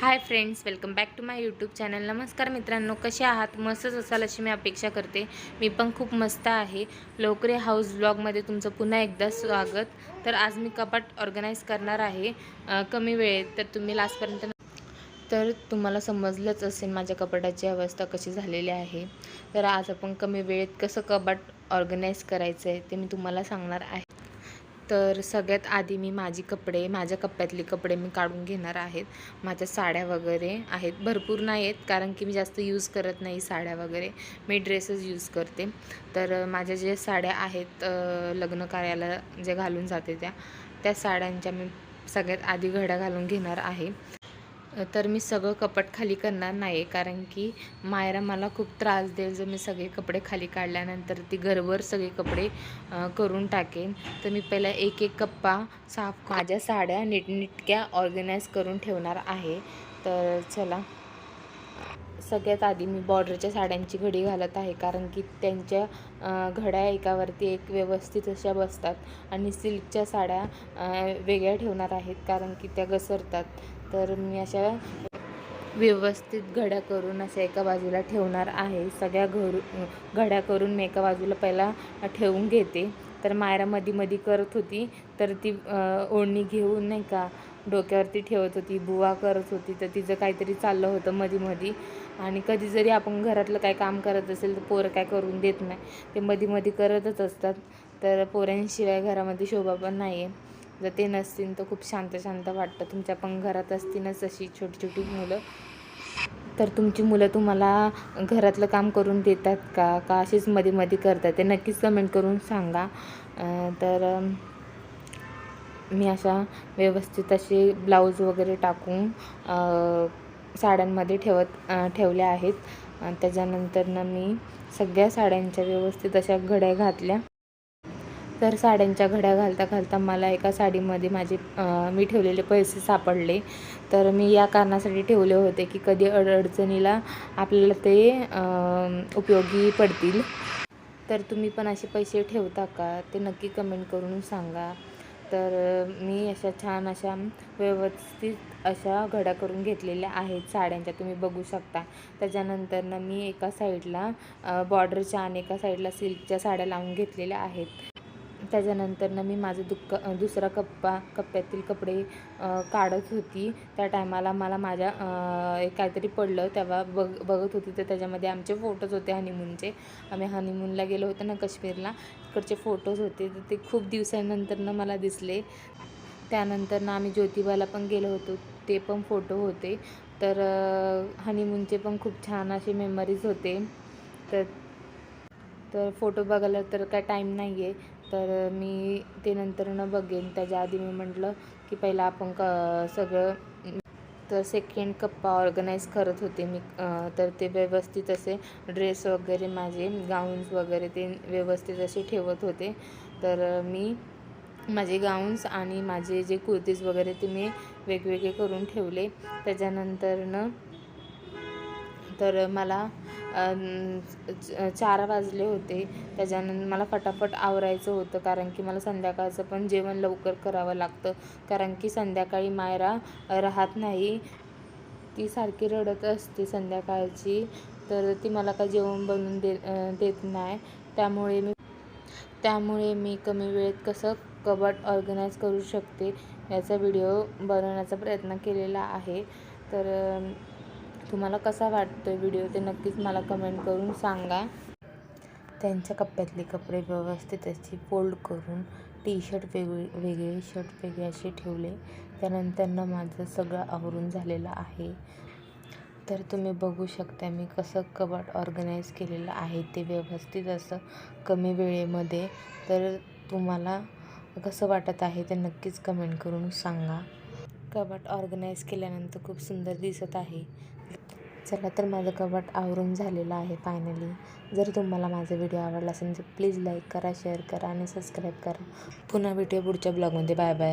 Hi friends welcome back to my YouTube channel. नमस्कार मित्रांनो कसे आहात? मस्तच असाल अशी मी अपेक्षा करते. मी पण खूप मस्त आहे. लवकर हाऊस ब्लॉगमध्ये तुमचं पुन्हा एकदा स्वागत. तर आज मी कपाट ऑर्गनाईज करणार आहे. कमी वेळेत. तर तुम्ही लास्टपर्यंत तर तुम्हाला समजलंच असेल माझ्या कपाटाची अवस्था कशी झालेली आहे. तर आज आपण कमी वेळेत कसं कपाट ऑर्गनाईज करायचं आहे ते मी तुम्हाला सांगणार आहे. तर सगळ्यात आधी मी माझी कपडे माझ्या कप्प्यातले कपडे मी काढून घेणार आहेत. माझ्या साड्या वगैरे आहेत. भरपूर नाही आहेत कारण की मी जास्त यूज करत नाही साड्या वगैरे. मी ड्रेसेस यूज करते. तर माझ्या जे साड्या आहेत लग्न कार्याला जे घालून जाते त्या त्या साड्यांच्या मी सगळ्यात आधी घड्या घालून घेणार आहे. तर मी सगळं कपट खाली करणार नाही कारण की मायरा मला खूप त्रास देईल जर मी सगळे कपडे खाली काढल्यानंतर ती घरभर सगळे कपडे करून टाकेन. तर मी पहिला एक एक कप्पा साफ माझ्या साड्या नीटनिटक्या ऑर्गनाईज करून ठेवणार आहे. तर चला. सगळ्यात आधी मी बॉर्डरच्या साड्यांची घडी घालत आहे कारण की त्यांच्या घड्या एकावरती एक व्यवस्थित अशा बसतात आणि सिल्कच्या साड्या वेगळ्या ठेवणार आहेत कारण की त्या घसरतात. तर मी अशा व्यवस्थित घड्या करून अशा एका बाजूला ठेवणार आहे. सगळ्या घरू घड्या करून मी एका बाजूला पहिला ठेवून घेते. तर मायरा मधी मधी करत होती तर ती ओढणी घेऊन नाही का डोक्यावरती ठेवत होती बुवा करत होती तर तिचं काहीतरी चाललं होतं मधी मधी. आणि कधी जरी आपण घरातलं काय काम करत असेल तर पोरं काय करून देत नाही. ते मधी मधी करतच असतात. तर पोऱ्यांशिवाय घरामध्ये शोभा पण नाही आहे जर ते नसतील तर खूप शांत शांत वाटतं. तुमच्या पण घरात असतीलच अशी छोटी छोटी मुलं. तर तुमची मुलं तुम्हाला घरातलं काम करून देतात का? का अशीच मध्ये मध्ये करतात? ते नक्कीच कमेंट करून सांगा. तर मी अशा व्यवस्थित असे ब्लाऊज वगैरे टाकून साड्यांमध्ये ठेवत ठेवल्या आहेत. अं, त्याच्यानंतरनं मी सगळ्या साड्यांच्या व्यवस्थित अशा घड्या घातल्या. तर साड्यांच्या घड्या घालता घालता मला एका साडीमध्ये माझे मी ठेवलेले पैसे सापडले. तर मी या कारणासाठी ठेवले होते की कधी अड अडचणीला आपल्याला ते उपयोगी पडतील. तर तुम्ही पण असे पैसे ठेवता का? ते नक्की कमेंट करून सांगा. तर मी अशा छान अशा व्यवस्थित अशा घड्या करून घेतलेल्या आहेत साड्यांच्या तुम्ही बघू शकता. त्याच्यानंतरनं मी एका साईडला बॉर्डरच्या आणि एका साईडला सिल्कच्या साड्या लावून घेतलेल्या आहेत. त्याच्यानंतरनं मी माझं दुक्क दुसरा कप्पा कप्प्यातील कपडे काढत होती. त्या टायमाला मला माझ्या काहीतरी पडलं. तेव्हा बघ बघत होती. तर त्याच्यामध्ये आमचे फोटोज होते हनीमूनचे आम्ही हनीमूनला गेलो होतो ना काश्मीरला. तिकडचे फोटोज होते. तर ते खूप दिवसानंतरनं मला दिसले. त्यानंतरनं आम्ही ज्योतिबाला पण गेलो होतो. ते पण फोटो होते. तर हनीमूनचे पण खूप छान असे मेमरीज होते. तर तर फोटो बघायला तर काय टाईम नाही आहे तर मी ते नंतरनं बघेन. त्याच्या आधी मी म्हटलं की पहिला आपण क सगळं तर सेकंड कप्पा ऑर्गनाईज करत होते मी. तर ते व्यवस्थित असे ड्रेस वगैरे माझे गाऊन्स वगैरे ते व्यवस्थित असे ठेवत होते. तर मी माझे गाऊन्स आणि माझे जे कुर्तीज वगैरे ते मी वेगवेगळे करून ठेवले. त्याच्यानंतरनं तर मला चार वाजले होते. त्याच्यानंतर मला फटाफट आवरायचं होतं कारण की मला संध्याकाळचं पण जेवण लवकर करावं लागतं. कारण की संध्याकाळी मायरा राहत नाही. ती सारखी रडत असते संध्याकाळची. तर ती मला काय जेवण बनवून दे देत नाही. त्यामुळे मी त्यामुळे मी कमी वेळेत कसं कबट ऑर्गनाईज करू शकते याचा व्हिडिओ बनवण्याचा प्रयत्न केलेला आहे. तर तुम्हाला कसा वाटतो व्हिडिओ ते नक्कीच मला कमेंट करून सांगा. त्यांच्या कप्प्यातले कपडे व्यवस्थित असे फोल्ड करून टी शर्ट वेगळे वेगळे शर्ट वेगळे असे ठेवले. त्यानंतरनं माझं सगळं आवरून झालेलं आहे. तर तुम्ही बघू शकता मी कसं कबाट ऑर्गनाईज केलेलं आहे ते व्यवस्थित असं कमी वेळेमध्ये. तर तुम्हाला कसं वाटत आहे ते नक्कीच कमेंट करून सांगा. कबाट ऑर्गनाईज केल्यानंतर खूप सुंदर दिसत आहे. चला तर माझं कपाट आवरून झालेलं आहे फायनली जर तुम्हाला माझा व्हिडिओ आवडला असेल तर प्लीज लाईक करा शेअर करा आणि सबस्क्राईब करा. पुन्हा भेटूया पुढच्या ब्लॉगमध्ये बाय बाय